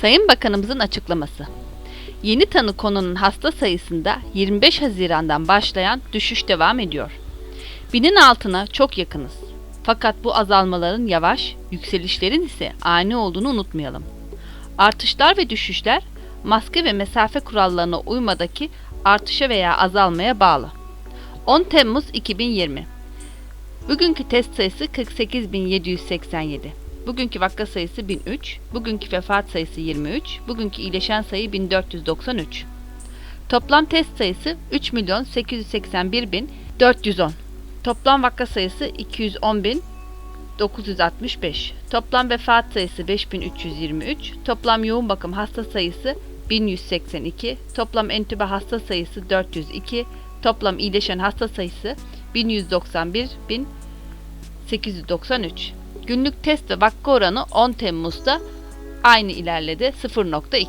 Sayın Bakanımızın açıklaması. Yeni tanı konunun hasta sayısında 25 Haziran'dan başlayan düşüş devam ediyor. Binin altına çok yakınız. Fakat bu azalmaların yavaş, yükselişlerin ise ani olduğunu unutmayalım. Artışlar ve düşüşler maske ve mesafe kurallarına uymadaki artışa veya azalmaya bağlı. 10 Temmuz 2020 Bugünkü test sayısı 48.787. Bugünkü vaka sayısı 1003, bugünkü vefat sayısı 23, bugünkü iyileşen sayı 1493. Toplam test sayısı 3.881.410. Toplam vaka sayısı 210.965. Toplam vefat sayısı 5323. Toplam yoğun bakım hasta sayısı 1182. Toplam entübe hasta sayısı 402. Toplam iyileşen hasta sayısı 1191.893. Günlük test ve vaka oranı 10 Temmuz'da aynı ilerledi 0.2.